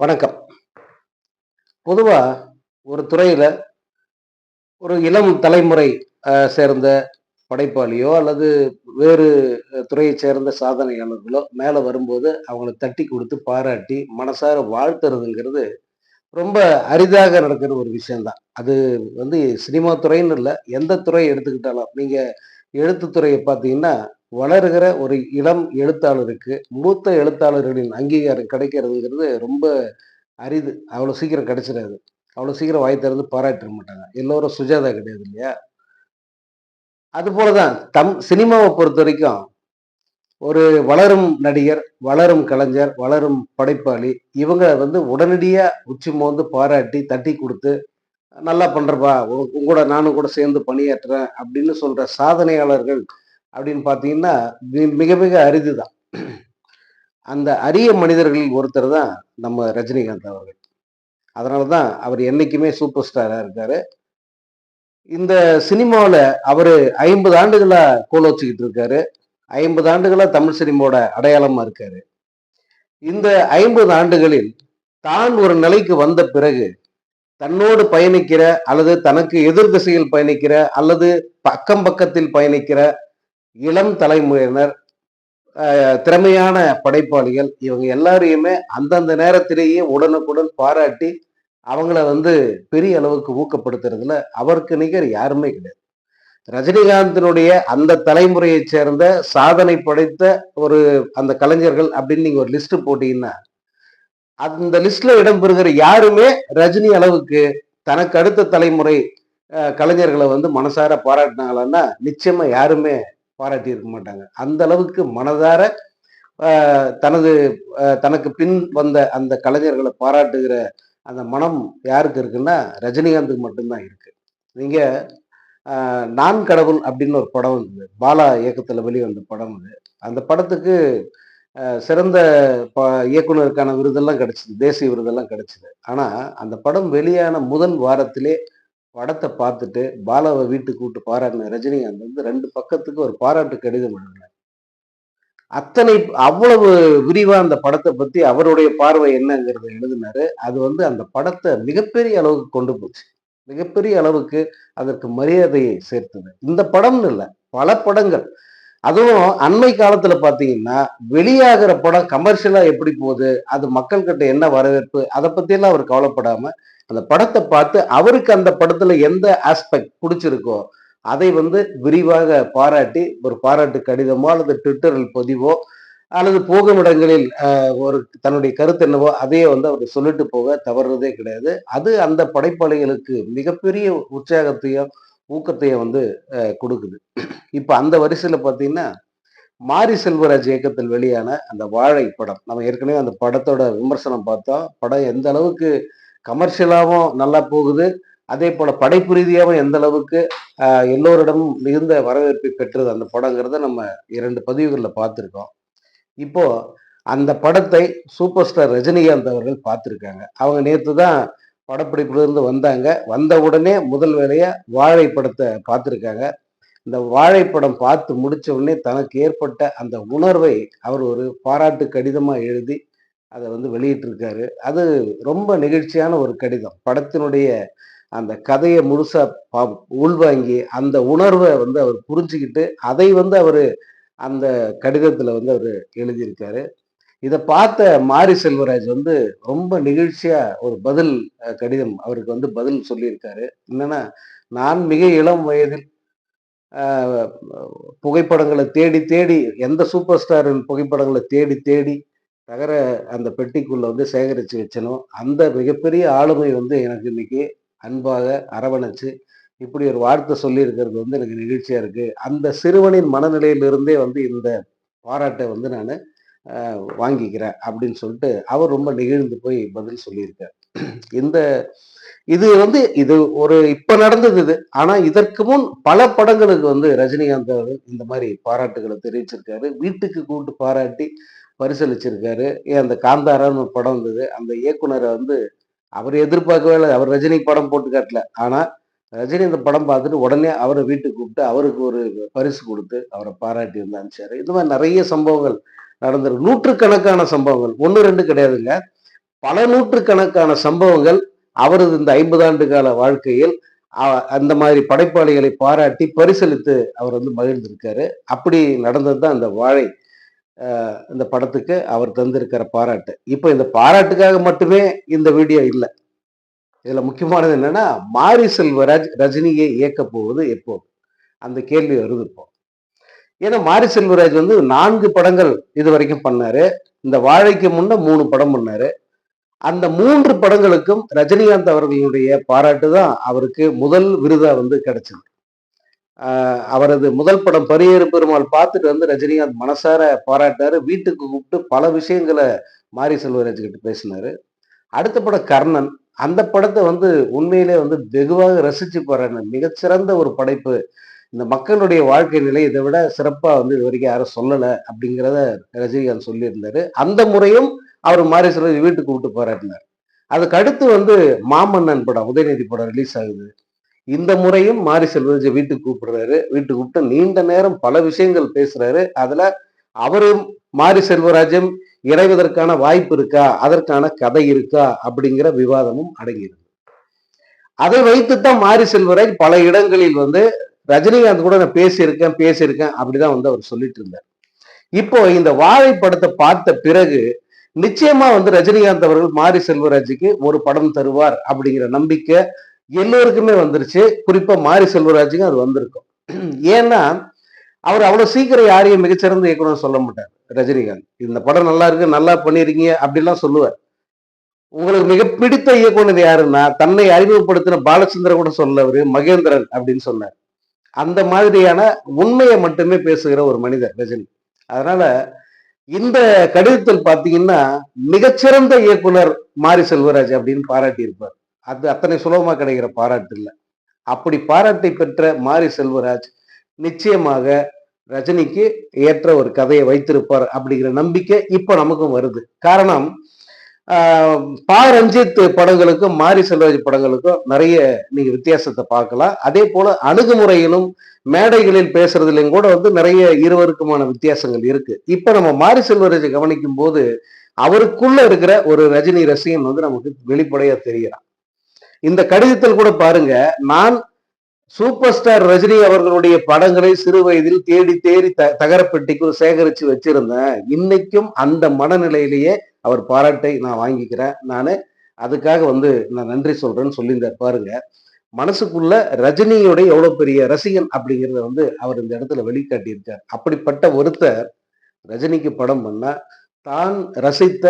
வணக்கம். பொதுவா ஒரு துறையில ஒரு இளம் தலைமுறை அஹ், சேர்ந்த படைப்பாளியோ அல்லது வேறு துறையை துறையைச் சேர்ந்த சாதனையாளர்களோ மேல வரும்போது அவங்கள தட்டி கொடுத்து பாராட்டி மனசார வாழ்த்துறதுங்கிறது ரொம்ப அரிதாக நடக்கிற ஒரு விஷயம்தான். அது வந்து சினிமா துறைன்னு இல்லை எந்த துறையை எடுத்துக்கிட்டாலும். நீங்க எழுத்துத்துறையை பார்த்தீங்கன்னா வளர்கிற ஒரு இளம் எழுத்தாளருக்கு மூத்த எழுத்தாளர்களின் அங்கீகாரம் கிடைக்கிறதுங்கிறது ரொம்ப அரிது. அவ்வளோ சீக்கிரம் கிடைச்சிடாது. அவ்வளோ சீக்கிரம் வாய் திறந்து பாராட்டிட மாட்டாங்க. எல்லோரும் சுஜாதா கிடையாது இல்லையா? அது போலதான் தம் சினிமாவை பொறுத்த வரைக்கும் ஒரு வளரும் நடிகர் வளரும் கலைஞர் வளரும் படைப்பாளி இவங்க வந்து உடனடியாக உச்சி மோந்து பாராட்டி தட்டி கொடுத்து நல்லா பண்ணுறப்பா உ- உங்களோட நானும் கூட சேர்ந்து பணியாற்றுறேன் அப்படின்னு சொல்கிற சாதனையாளர்கள் அப்படின்னு பார்த்தீங்கன்னா மிக மிக மிக அரிதுதான். அந்த அரிய மனிதர்களில் ஒருத்தர் தான் நம்ம ரஜினிகாந்த் அவர்கள். அதனால தான் அவர் என்றைக்குமே சூப்பர் ஸ்டாராக இருக்கார். இந்த சினிமாவில் அவர் ஐம்பது ஆண்டுகளாக கோல வச்சுக்கிட்டு இருக்காரு. ஐம்பது ஆண்டுகளாக தமிழ் சினிமாவோட அடையாளமாக இருக்காரு. இந்த ஐம்பது ஆண்டுகளில் தான் ஒரு நிலைக்கு வந்த பிறகு தன்னோடு பயணிக்கிற அல்லது தனக்கு எதிர் திசையில் பயணிக்கிற அல்லது பக்கம் பக்கத்தில் பயணிக்கிற இளம் தலைமுறையினர் திறமையான படைப்பாளிகள் இவங்க எல்லாரையுமே அந்தந்த நேரத்திலேயே உடனுக்குடன் பாராட்டி அவங்கள வந்து பெரிய அளவுக்கு ஊக்கப்படுத்துறதுல அவருக்கு நிகர் யாருமே கிடையாது. ரஜினிகாந்தினுடைய அந்த தலைமுறையைச் சேர்ந்த சாதனை படைத்த ஒரு அந்த கலைஞர்கள் அப்படின்னு நீங்க ஒரு லிஸ்ட் போட்டீங்கன்னா அந்த லிஸ்ட்ல இடம்பெறுகிற யாருமே ரஜினி அளவுக்கு தனக்கு அடுத்த தலைமுறை கலைஞர்களை வந்து மனசார பாராட்டினாங்களான்னா நிச்சயமா யாருமே பாராட்டி இருக்க மாட்டாங்க. அந்த அளவுக்கு மனதார தனது தனக்கு பின் வந்த அந்த கலைஞர்களை பாராட்டுகிற அந்த மனம் யாருக்கு இருக்குன்னா ரஜினிகாந்துக்கு மட்டும்தான் இருக்கு. நீங்க நான் கடவுள் அப்படின்னு ஒரு படம் வந்தது. பாலா இயக்கத்துல வெளிவந்த படம் அது. அந்த படத்துக்கு சிறந்த ப- இயக்குனருக்கான விருதெல்லாம் கிடைச்சது தேசிய விருதெல்லாம் கிடைச்சது. ஆனா அந்த படம் வெளியான முதல் வாரத்திலே படத்தை பார்த்துட்டு பாலாவை வீட்டுக்கு கூட்டு பாராட்டின ரஜினிகாந்த் வந்து ரெண்டு பக்கத்துக்கு ஒரு பாராட்டு கடிதம் எழுதினார். அத்தனை அவ்வளவு விரிவா அந்த படத்தை பத்தி அவருடைய பார்வை என்னங்கிறத எழுதினாரு. அது வந்து அந்த படத்தை மிகப்பெரிய அளவுக்கு கொண்டு போச்சு. மிகப்பெரிய அளவுக்கு அதற்கு மரியாதையை சேர்த்தது. இந்த படம்னு இல்லை பல படங்கள். அதுவும் அண்மை காலத்துல பாத்தீங்கன்னா வெளியாகிற படம் கமர்ஷியலா எப்படி போகுது அது மக்கள் கிட்ட என்ன வரவேற்பு அதை பத்தியெல்லாம் அவர் கவலைப்படாம அந்த படத்தை பார்த்து அவருக்கு அந்த படத்துல எந்த ஆஸ்பெக்ட் பிடிச்சிருக்கோ அதை வந்து விரிவாக பாராட்டி ஒரு பாராட்டு கடிதமோ அல்லது ட்விட்டரில் பதிவோ அல்லது போகும் இடங்களில் ஒரு தன்னுடைய கருத்து என்னவோ அதையே வந்து அவர் சொல்லிட்டு போக தவறுறதே கிடையாது. அது அந்த படைப்பாளிகளுக்கு மிகப்பெரிய உற்சாகத்தையும் ஊக்கத்தையும் வந்து கொடுக்குது. இப்போ அந்த வரிசையில் பார்த்தீங்கன்னா மாரி செல்வராஜ் இயக்கத்தில் வெளியான அந்த வாழை படம். நம்ம ஏற்கனவே அந்த படத்தோட விமர்சனம் பார்த்தோம். படம் எந்த அளவுக்கு கமர்ஷியலாகவும் நல்லா போகுது. அதே போல படைப்பு ரீதியாகவும் எந்த அளவுக்கு எல்லோரிடமும் மிகுந்த வரவேற்பை பெற்றது அந்த படங்கிறத நம்ம இரண்டு பதிவுகளில் பார்த்துருக்கோம். இப்போ அந்த படத்தை சூப்பர் ஸ்டார் ரஜினிகாந்த் அவர்கள் பார்த்துருக்காங்க. அவங்க நேற்று தான் படப்பிடிப்புலேருந்து வந்தாங்க. வந்த உடனே முதல் வேலையாக வாழை படத்தை பார்த்துருக்காங்க. இந்த வாழைப்படம் பார்த்து முடிச்ச உடனே தனக்கு ஏற்பட்ட அந்த உணர்வை அவர் ஒரு பாராட்டு கடிதமாக எழுதி அதை வந்து வெளியிட்டிருக்காரு. அது ரொம்ப நெகிழ்ச்சியான ஒரு கடிதம். படத்தினுடைய அந்த கதையை முழுசாக பா- உள்வாங்கி அந்த உணர்வை வந்து அவர் புரிஞ்சுக்கிட்டு அதை வந்து அவர் அந்த கடிதத்தில் வந்து அவர் எழுதியிருக்காரு. இதை பார்த்த மாரி செல்வராஜ் வந்து ரொம்ப நிகழ்ச்சியா ஒரு பதில் கடிதம் அவருக்கு வந்து பதில் சொல்லியிருக்காரு. என்னன்னா நான் மிக இளம் வயதில் புகைப்படங்களை தேடி தேடி எந்த சூப்பர் ஸ்டாரின் புகைப்படங்களை தேடி தேடி தகர அந்த பெட்டிக்குள்ள வந்து சேகரித்து வச்சனோ அந்த மிகப்பெரிய ஆளுமை வந்து எனக்கு இன்னைக்கு அன்பாக அரவணைச்சு இப்படி ஒரு வார்த்தை சொல்லியிருக்கிறது வந்து எனக்கு நிகழ்ச்சியாக இருக்குது அந்த சிறுவனின் மனநிலையிலிருந்தே வந்து இந்த பாராட்டை வந்து நான் வாங்கிக்கிறேன் அப்படின்னு சொல்லிட்டு அவர் ரொம்ப நெகிழ்ந்து போய் பதில் சொல்லியிருக்கார். இந்த இது வந்து இது ஒரு இப்ப நடந்தது இது. ஆனா இதற்கு முன் பல படங்களுக்கு வந்து ரஜினிகாந்த் இந்த மாதிரி பாராட்டுகளை தெரிவிச்சிருக்காரு. வீட்டுக்கு கூப்பிட்டு பாராட்டி பரிசளிச்சிருக்காரு. ஏன் அந்த காந்தாரான்னு ஒரு படம் வந்தது. அந்த இயக்குனரை வந்து அவர் எதிர்பார்க்கவே இல்லை. அவர் ரஜினி படம் போட்டு காட்டல. ஆனா ரஜினி இந்த படம் பார்த்துட்டு உடனே அவரை வீட்டுக்கு கூப்பிட்டு அவருக்கு ஒரு பரிசு கொடுத்து அவரை பாராட்டி வந்து அனுப்பிச்சாரு. இந்த மாதிரி நிறைய சம்பவங்கள் நடந்திருக்கு. நூற்றுக்கணக்கான சம்பவங்கள். ஒன்று ரெண்டு கிடையாதுங்க. பல நூற்றுக்கணக்கான சம்பவங்கள் அவரது இந்த ஐம்பது ஆண்டு கால வாழ்க்கையில் அந்த மாதிரி படைப்பாளிகளை பாராட்டி பரிசளித்து அவர் வந்து மகிழ்ந்திருக்காரு. அப்படி நடந்தது தான் இந்த வாழை இந்த படத்துக்கு அவர் தந்திருக்கிற பாராட்டு. இப்போ இந்த பாராட்டுக்காக மட்டுமே இந்த வீடியோ இல்லை. இதில் முக்கியமானது என்னன்னா மாரி செல்வராஜ் ரஜினியை இயக்க போவது எப்போ அந்த கேள்வி வருது இப்போ. ஏன்னா மாரி செல்வராஜ் வந்து நான்கு படங்கள் இது வரைக்கும் பண்ணாரு. இந்த வாழைக்கு முன்ன மூணு படம் பண்ணாரு. அந்த மூன்று படங்களுக்கும் ரஜினிகாந்த் அவர்களுடைய பாராட்டு தான் அவருக்கு முதல் விருதா வந்து கிடைச்சது. ஆஹ் அவரது முதல் படம் பரியேறு பெருமாள் பார்த்துட்டு வந்து ரஜினிகாந்த் மனசார பாராட்டாரு வீட்டுக்கு கூப்பிட்டு பல விஷயங்களை மாரி செல்வராஜ் கிட்ட பேசினாரு. அடுத்த படம் கர்ணன். அந்த படத்தை வந்து உண்மையிலே வந்து வெகுவாக ரசிச்சு பாருங்க. மிகச்சிறந்த ஒரு படைப்பு. இந்த மக்களுடைய வாழ்க்கை நிலை இதை விட சிறப்பா வந்து இது வரைக்கும் யாரும் சொல்லலை அப்படிங்கிறத ரஜினிகாந்த் சொல்லியிருந்தாரு. அந்த முறையும் அவர் மாரி செல்வராஜ் வீட்டுக்கு கூப்பிட்டு பாராட்டினார் அதுக்கு அடுத்து வந்து மாமன்னன் படம் உதயநிதி படம் ரிலீஸ் ஆகுது. இந்த முறையும் மாரி செல்வராஜை வீட்டுக்கு கூப்பிடுறாரு. வீட்டுக்கு கூப்பிட்டு நீண்ட நேரம் பல விஷயங்கள் பேசுறாரு. அதுல அவரும் மாரி செல்வராஜும் இணைவதற்கான வாய்ப்பு இருக்கா? அதற்கான கதை இருக்கா? அப்படிங்கிற விவாதமும் அடங்கியிருக்கு. அதை வைத்துத்தான் மாரி செல்வராஜ் பல இடங்களில் வந்து ரஜினிகாந்த் கூட நான் பேசியிருக்கேன் பேசியிருக்கேன் அப்படிதான் வந்து அவர் சொல்லிட்டு இருந்தார். இப்போ இந்த வாழை படத்தை பார்த்த பிறகு நிச்சயமா வந்து ரஜினிகாந்த் அவர்கள் மாரி செல்வராஜுக்கு ஒரு படம் தருவார் அப்படிங்கிற நம்பிக்கை எல்லோருக்குமே வந்துருச்சு. குறிப்பா மாரி செல்வராஜுக்கு அது வந்திருக்கும். ஏன்னா அவர் அவ்வளவு சீக்கிரம் யாரையும் மிகச்சிறந்த இயக்குனர் சொல்ல மாட்டார் ரஜினிகாந்த். இந்த படம் நல்லா இருக்கு நல்லா பண்ணிருக்கீங்க அப்படிலாம் சொல்லுவார். உங்களுக்கு மிக பிடித்த இயக்குனர் யாருன்னா தன்னை அறிமுகப்படுத்தின பாலச்சந்திர கூட சொல்லவர் மகேந்திரன் அப்படின்னு சொன்னார். அந்த மாதிரியான உண்மையை மட்டுமே பேசுகிற ஒரு மனிதர் ரஜினி. அதனால இந்த கடிதத்தில் பார்த்தீங்கன்னா மிகச்சிறந்த இயக்குனர் மாரி செல்வராஜ் அப்படின்னு பாராட்டி இருப்பார் அது அத்தனை சுலபமா கிடைக்கிற பாராட்டு இல்லை. அப்படி பாராட்டை பெற்ற மாரி செல்வராஜ் நிச்சயமாக ரஜினிக்கு ஏற்ற ஒரு கதையை வைத்திருப்பார் அப்படிங்கிற நம்பிக்கை இப்போ நமக்கும் வருது. காரணம் பா ரஞ்சித் படங்களுக்கும் மாரி செல்வராஜ் படங்களுக்கும் நிறைய நீங்க வித்தியாசத்தை பார்க்கலாம். அதே போல அணுகுமுறையிலும் மேடைகளில் பேசுறதுலையும் கூட வந்து நிறைய இருவருக்குமான வித்தியாசங்கள் இருக்கு. இப்ப நம்ம மாரி செல்வராஜை கவனிக்கும் போது அவருக்குள்ள இருக்கிற ஒரு ரஜினி ரசிகன் வந்து நமக்கு வெளிப்படையா தெரியறான் இந்த கடிதத்தில் கூட பாருங்க நான் சூப்பர் ஸ்டார் ரஜினி அவர்களுடைய படங்களை சிறு வயதில் தேடி தேடி த தகரப்பெட்டிக்குள் சேகரிச்சு வச்சிருந்தேன். இன்னைக்கும் அந்த மனநிலையிலேயே அவர் பாராட்டை நான் வாங்கிக்கிறேன். நான் அதுக்காக வந்து நான் நன்றி சொல்றேன்னு சொல்லியிருந்தார் பாருங்க. மனசுக்குள்ள ரஜினியோட எவ்வளவு பெரிய ரசிகன் அப்படிங்கிறத வந்து அவர் இந்த இடத்துல வெளிக்காட்டியிருக்கார். அப்படிப்பட்ட ஒருத்தர் ரஜினிக்கு படம் பண்ணா தான் ரசித்த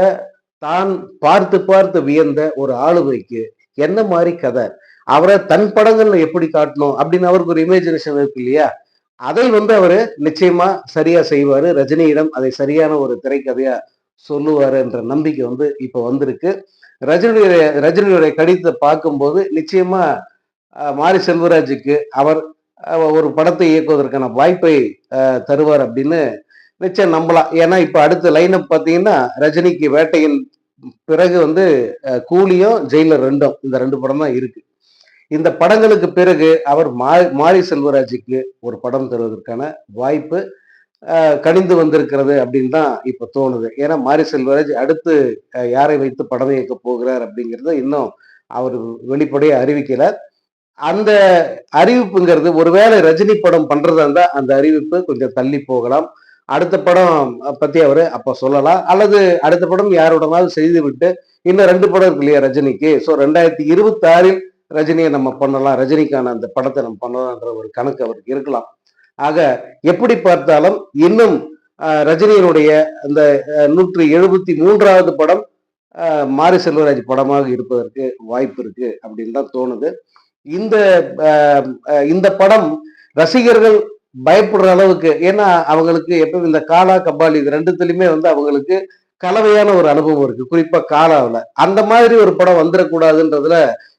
தான் பார்த்து பார்த்து வியந்த ஒரு ஆளுமைக்கு என்ன மாதிரி கதை? அவரை தன் படங்கள்ல எப்படி காட்டணும் அப்படின்னு அவருக்கு ஒரு இமேஜினேஷன் இருக்கு இல்லையா? அதை வந்து அவரு நிச்சயமா சரியா செய்வாரு. ரஜினியிடம் அதை சரியான ஒரு திரைக்கதையா சொல்லுவார் என்ற நம்பிக்கை வந்து இப்போ வந்திருக்கு. ரஜினியுடைய ரஜினியுடைய கடிதத்தை பார்க்கும்போது நிச்சயமா மாரி செல்வராஜுக்கு அவர் ஒரு படத்தை இயக்குவதற்கான வாய்ப்பை தருவார் அப்படின்னு நிச்சயம் நம்பலாம். ஏன்னா இப்போ அடுத்த லைனப் பார்த்தீங்கன்னா ரஜினிக்கு வேட்டையின் பிறகு வந்து கூலியும் ஜெயிலர் ரெண்டும் இந்த ரெண்டு படம் தான் இருக்கு. இந்த படங்களுக்கு பிறகு அவர் மா- மாரி செல்வராஜுக்கு ஒரு படம் தருவதற்கான வாய்ப்பு கணிந்து வந்திருக்கிறது அப்படின்னு தான் இப்போ தோணுது. ஏன்னா மாரி செல்வராஜ் அடுத்து யாரை வைத்து படம் இயக்க போகிறார் அப்படிங்கிறத இன்னும் அவர் வெளிப்படையை அறிவிக்கல. அந்த அறிவிப்புங்கிறது ஒருவேளை ரஜினி படம் பண்றதா இருந்தால் அந்த அறிவிப்பு கொஞ்சம் தள்ளி போகலாம். அடுத்த படம் பத்தி அவர் அப்போ சொல்லலாம். அல்லது அடுத்த படம் யாரோடனாலும் செய்து விட்டு இன்னும் ரெண்டு படம் இருக்கு இல்லையா ரஜினிக்கு. ஸோ ரெண்டாயிரத்தி இருபத்தாறில் ரஜினியை நம்ம பண்ணலாம். ரஜினிக்கான அந்த படத்தை நம்ம பண்ணலாம்ன்ற ஒரு கணக்கு அவருக்கு இருக்கலாம். ஆக எப்படி பார்த்தாலும் இன்னும் ஆஹ், ரஜினியினுடைய அந்த நூற்றி எழுபத்தி மூன்றாவது படம் ஆஹ், மாரி செல்வராஜ் படமாக இருப்பதற்கு வாய்ப்பு இருக்கு அப்படின்னு தான் தோணுது. இந்த ஆஹ், இந்த படம் ரசிகர்கள் பயப்படுற அளவுக்கு ஏன்னா அவங்களுக்கு எப்பவும் இந்த காலா கபாலி இது ரெண்டுத்துலயுமே வந்து அவங்களுக்கு கலவையான ஒரு அனுபவம் இருக்கு. குறிப்பா காலாவில். அந்த மாதிரி ஒரு படம் வந்துடக்கூடாதுன்றதுல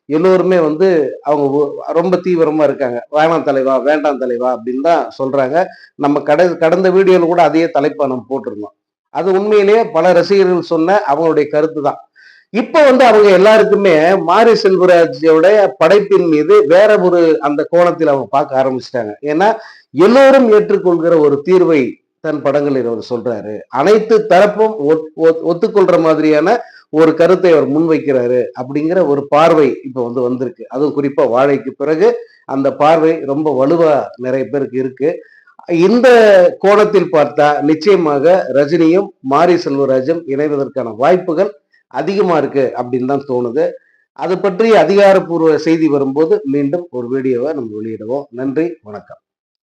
எல்லோருமே வந்து அவங்க ரொம்ப தீவிரமா இருக்காங்க. வேணாம் தலைவா வேண்டாம் தலைவா அப்படின்னு தான் சொல்றாங்க. நம்ம கட கடந்த வீடியோல கூட அதையே தலைப்பை நம்ம போட்டிருந்தோம். அது உண்மையிலேயே பல ரசிகர்கள் சொன்ன அவங்களுடைய கருத்து தான். இப்ப வந்து அவங்க எல்லாருக்குமே மாரி செல்வராஜோட படைப்பின் மீது வேற ஒரு அந்த கோணத்தில் அவங்க பார்க்க ஆரம்பிச்சிட்டாங்க. ஏன்னா எல்லோரும் ஏற்றுக்கொள்கிற ஒரு தீர்வை தன் படங்களில் அவர் சொல்றாரு. அனைத்து தரப்பும் ஒத்- ஒத்துக்கொள்ற மாதிரியான ஒரு கருத்தை அவர் முன்வைக்கிறாரு அப்படிங்கிற ஒரு பார்வை இப்போ வந்து வந்திருக்கு. அதுவும் குறிப்பாக வாழைக்கு பிறகு அந்த பார்வை ரொம்ப வலுவா நிறைய பேருக்கு இருக்கு. இந்த கோணத்தில் பார்த்தா நிச்சயமாக ரஜினியும் மாரி செல்வராஜும் இணைவதற்கான வாய்ப்புகள் அதிகமா இருக்கு அப்படின்னு தான் தோணுது. அது பற்றி அதிகாரப்பூர்வ செய்தி வரும்போது மீண்டும் ஒரு வீடியோவை நம்ம வெளியிடுவோம். நன்றி வணக்கம்.